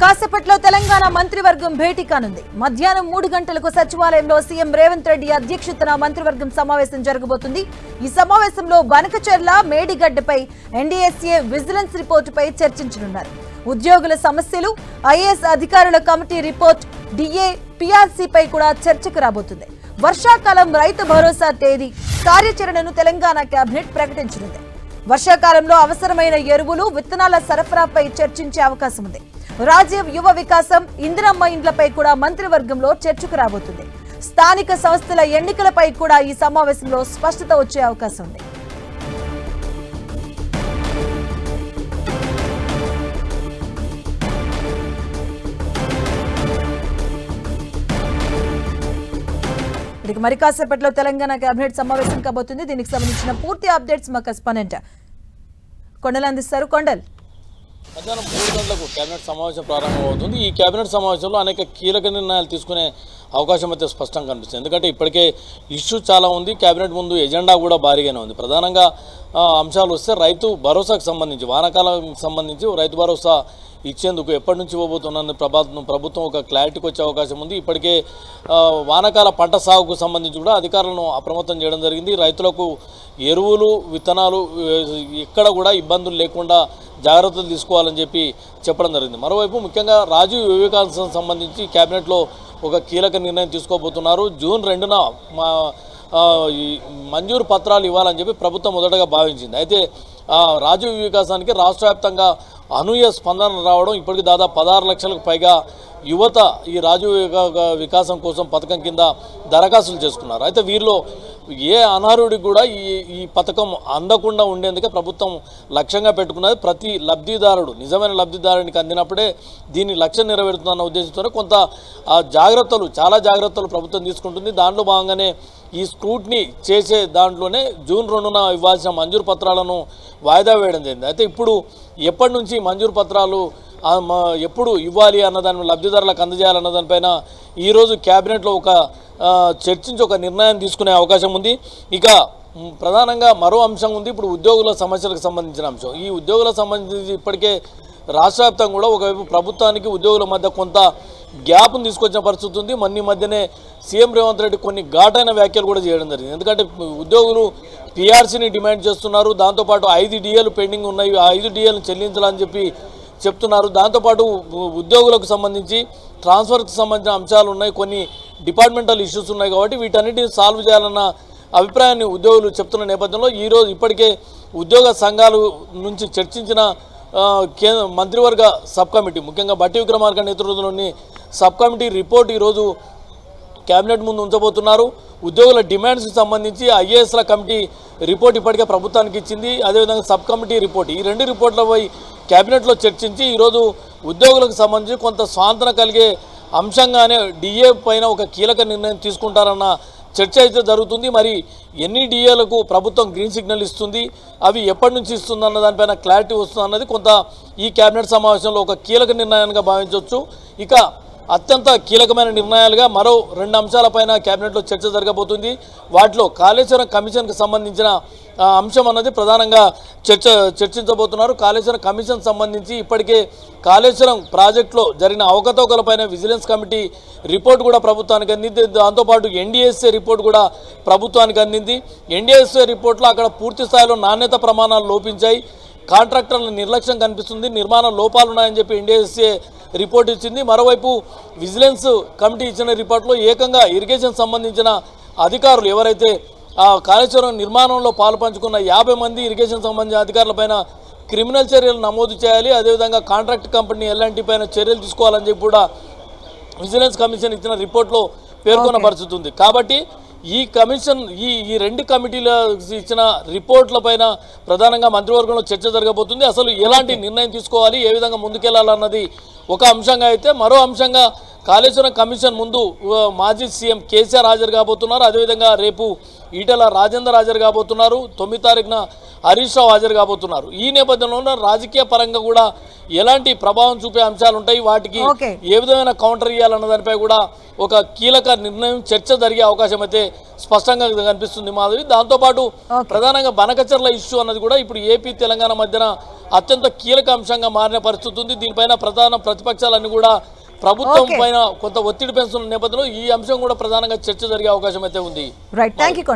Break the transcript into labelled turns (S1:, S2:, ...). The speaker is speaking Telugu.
S1: కాసేపట్లో తెలంగాణ మంత్రివర్గం భేటీ కానుంది. మధ్యాహ్నం మూడు గంటలకు సచివాలయంలో సీఎం రేవంత్ రెడ్డి అధ్యక్షతన మంత్రివర్గం సమావేశం జరగబోతుంది. ఈ సమావేశంలో బనకచెర్ల మేడిగడ్డపై ఎన్డీఎస్ఏ విజిలెన్స్ రిపోర్టుపై చర్చించనున్నారు. ఉద్యోగుల సమస్యలు ఐఏఎస్ అధికారుల కమిటీ రిపోర్ట్ డిఏ పిఆర్సీపై కూడా చర్చకు రాబోతుంది. వర్షాకాలం రైతు భరోసా తేదీ కార్యాచరణను తెలంగాణ కేబినెట్ ప్రకటించనుంది. వర్షాకాలంలో అవసరమైన ఎరువులు విత్తనాల సరఫరాపై చర్చించే అవకాశం ఉంది రాజీవ్ యువ వికాసం ఇందిరమ్మ ఇండ్లపై కూడా మంత్రివర్గంలో చర్చకు రాబోతుంది. స్థానిక సంస్థల ఎన్నికలపై కూడా ఈ సమావేశంలో స్పష్టత వచ్చే అవకాశం ఉంది. ఇక మరి కాసేపట్లో తెలంగాణ కేబినెట్ సమావేశం కాబోతుంది. దీనికి సంబంధించిన పూర్తి అప్డేట్స్ మా కరెస్పాండెంట్ కొండలు అందిస్తారు కొండల్.
S2: మధ్యాహ్నం మూడు గంటలకు కేబినెట్ సమావేశం ప్రారంభమవుతుంది. ఈ కేబినెట్ సమావేశంలో అనేక కీలక నిర్ణయాలు తీసుకునే అవకాశం అయితే స్పష్టంగా కనిపిస్తుంది. ఎందుకంటే ఇప్పటికే ఇష్యూ చాలా ఉంది. కేబినెట్ ముందు ఎజెండా కూడా భారీగానే ఉంది. ప్రధానంగా అంశాలు వస్తే రైతు భరోసాకు సంబంధించి వానాకాలం సంబంధించి రైతు భరోసా ఇచ్చేందుకు ఎప్పటి నుంచి ఇవ్వబోతున్నది ప్రభుత్వం ప్రభుత్వం ఒక క్లారిటీకి వచ్చే అవకాశం ఉంది. ఇప్పటికే వానాకాల పంట సాగుకు సంబంధించి కూడా అధికారులను అప్రమత్తం చేయడం జరిగింది. రైతులకు ఎరువులు విత్తనాలు ఎక్కడ కూడా ఇబ్బందులు లేకుండా జాగ్రత్తలు తీసుకోవాలని చెప్పి చెప్పడం జరిగింది. మరోవైపు ముఖ్యంగా రాజీవ్ వివేకానంద సంబంధించి కేబినెట్లో ఒక కీలక నిర్ణయం తీసుకోబోతున్నారు. జూన్ రెండున మా ఈ మంజూరు పత్రాలు ఇవ్వాలని చెప్పి ప్రభుత్వం మొదటగా భావించింది. అయితే రాజీవ్ వికాసానికి రాష్ట్ర వ్యాప్తంగా అనూహ్య స్పందన రావడం ఇప్పటికి దాదాపు పదహారు లక్షలకు పైగా యువత ఈ రాజు వికాసం కోసం పథకం కింద దరఖాస్తులు చేసుకున్నారు. అయితే వీరిలో ఏ అనర్హుడికి కూడా ఈ ఈ పథకం అందకుండా ఉండేందుకే ప్రభుత్వం లక్ష్యంగా పెట్టుకున్నది. ప్రతి లబ్ధిదారుడు నిజమైన లబ్ధిదారునికి అందినప్పుడే దీన్ని లక్ష్యం నెరవేరుతుందన్న ఉద్దేశంతో కొంత జాగ్రత్తలు చాలా జాగ్రత్తలు ప్రభుత్వం తీసుకుంటుంది. దాంట్లో భాగంగానే ఈ స్క్రూట్ని చేసే దాంట్లోనే జూన్ రెండున ఇవ్వాల్సిన మంజూరు పత్రాలను వాయిదా వేయడం జరిగింది. అయితే ఇప్పుడు ఎప్పటి నుంచి మంజూరు పత్రాలు ఎప్పుడు ఇవ్వాలి అన్న లబ్ధిదారులకు అందజేయాలన్న దానిపైన ఈరోజు క్యాబినెట్లో ఒక చర్చించి ఒక నిర్ణయం తీసుకునే అవకాశం ఉంది. ఇక ప్రధానంగా మరో అంశం ఉంది. ఇప్పుడు ఉద్యోగుల సమస్యలకు సంబంధించిన అంశం. ఈ ఉద్యోగుల సంబంధించి ఇప్పటికే రాష్ట్ర వ్యాప్తంగా కూడా ఒకవైపు ప్రభుత్వానికి ఉద్యోగుల మధ్య కొంత గ్యాప్ను తీసుకొచ్చిన పరిస్థితి ఉంది. మొన్న మధ్యనే సీఎం రేవంత్ రెడ్డి కొన్ని ఘాటైన వ్యాఖ్యలు కూడా చేయడం జరిగింది. ఎందుకంటే ఉద్యోగులు పీఆర్సీని డిమాండ్ చేస్తున్నారు. దాంతోపాటు ఐదు డిఏలు పెండింగ్ ఉన్నాయి. ఆ ఐదు డిఏలను చెల్లించాలని చెప్పి చెప్తున్నారు. దాంతోపాటు ఉద్యోగులకు సంబంధించి ట్రాన్స్ఫర్కి సంబంధించిన అంశాలు ఉన్నాయి. కొన్ని డిపార్ట్మెంటల్ ఇష్యూస్ ఉన్నాయి కాబట్టి వీటన్నిటిని సాల్వ్ చేయాలన్న అభిప్రాయాన్ని ఉద్యోగులు చెప్తున్న నేపథ్యంలో ఈరోజు ఇప్పటికే ఉద్యోగ సంఘాలు నుంచి చర్చించిన కేంద్ర మంత్రివర్గ సబ్ కమిటీ ముఖ్యంగా బట్టి విక్రమార్క నేతృత్వంలోని సబ్ కమిటీ రిపోర్ట్ ఈరోజు కేబినెట్ ముందు ఉంచబోతున్నారు. ఉద్యోగుల డిమాండ్స్కి సంబంధించి ఐఏఎస్ల కమిటీ రిపోర్ట్ ఇప్పటికే ప్రభుత్వానికి ఇచ్చింది. అదేవిధంగా సబ్ కమిటీ రిపోర్ట్. ఈ రెండు రిపోర్ట్లపై కేబినెట్లో చర్చించి ఈరోజు ఉద్యోగులకు సంబంధించి కొంత స్వాంతన కలిగే అంశంగానే డిఏ పైన ఒక కీలక నిర్ణయం తీసుకుంటారన్న చర్చ అయితే జరుగుతుంది. మరి ఎన్ని డిఏలకు ప్రభుత్వం గ్రీన్ సిగ్నల్ ఇస్తుంది? అవి ఎప్పటి నుంచి ఇస్తుంది అన్న దానిపైన క్లారిటీ వస్తుంది అన్నది కొంత ఈ కేబినెట్ సమావేశంలో ఒక కీలక నిర్ణయానికి భావించవచ్చు. ఇక అత్యంత కీలకమైన నిర్ణయాలుగా మరో రెండు అంశాలపైన కేబినెట్లో చర్చ జరగబోతుంది. వాటిలో కాళేశ్వరం కమిషన్కు సంబంధించిన అంశం అన్నది ప్రధానంగా చర్చ చర్చించబోతున్నారు. కాళేశ్వరం కమిషన్ సంబంధించి ఇప్పటికే కాళేశ్వరం ప్రాజెక్టులో జరిగిన అవకతవకలపైన విజిలెన్స్ కమిటీ రిపోర్ట్ కూడా ప్రభుత్వానికి అందింది. దాంతోపాటు ఎన్డీఎస్ఏ రిపోర్ట్ కూడా ప్రభుత్వానికి అందింది. ఎన్డీఎస్ఏ రిపోర్ట్లో అక్కడ పూర్తి స్థాయిలో నాణ్యత ప్రమాణాలు లోపించాయి. కాంట్రాక్టర్ల నిర్లక్ష్యం కనిపిస్తుంది. నిర్మాణ లోపాలు ఉన్నాయని చెప్పి ఎన్డీఎస్ఏ రిపోర్ట్ ఇచ్చింది. మరోవైపు విజిలెన్స్ కమిటీ ఇచ్చిన రిపోర్ట్లో ఏకంగా ఇరిగేషన్ సంబంధించిన అధికారులు ఎవరైతే ఆ కాళేశ్వరం నిర్మాణంలో పాల్పంచుకున్న యాభై మంది ఇరిగేషన్ సంబంధించిన అధికారులపైన క్రిమినల్ చర్యలు నమోదు చేయాలి. అదేవిధంగా కాంట్రాక్ట్ కంపెనీ ఎల్ఎన్టీ పైన చర్యలు తీసుకోవాలని చెప్పి కూడా విజిలెన్స్ కమిషన్ ఇచ్చిన రిపోర్ట్లో పేర్కొన్న పరిస్థితి ఉంది కాబట్టి ఈ కమిషన్ ఈ ఈ రెండు కమిటీల ఇచ్చిన రిపోర్ట్ల పైన ప్రధానంగా మంత్రివర్గంలో చర్చ జరగబోతుంది. అసలు ఎలాంటి నిర్ణయం తీసుకోవాలి? ఏ విధంగా ముందుకెళ్ళాలన్నది ఒక అంశంగా అయితే మరో అంశంగా కాళేశ్వరం కమిషన్ ముందు మాజీ సీఎం కేసీఆర్ హాజరు కాబోతున్నారు. అదేవిధంగా రేపు ఈటెల రాజేందర్ హాజరు కాబోతున్నారు. తొమ్మిది తారీఖున హరీష్ రావు హాజరు కాబోతున్నారు. ఈ నేపథ్యంలో రాజకీయ పరంగా కూడా ఎలాంటి ప్రభావం చూపే అంశాలు ఉంటాయి? వాటికి. ఏ విధమైన కౌంటర్ ఇవ్వాలన్న దానిపై కూడా ఒక కీలక నిర్ణయం చర్చ జరిగే అవకాశం అయితే స్పష్టంగా కనిపిస్తుంది మాధవి. దాంతోపాటు. ప్రధానంగా బనకచర్ల ఇష్యూ అన్నది కూడా ఇప్పుడు ఏపీ తెలంగాణ మధ్యన అత్యంత కీలక అంశంగా మారిన పరిస్థితి ఉంది. దీనిపైన ప్రధాన ప్రతిపక్షాలన్నీ కూడా ప్రభుత్వం. పైన కొంత ఒత్తిడి పెంచుతున్న నేపథ్యంలో ఈ అంశం కూడా ప్రధానంగా చర్చ జరిగే అవకాశం అయితే ఉంది.
S1: Right thank you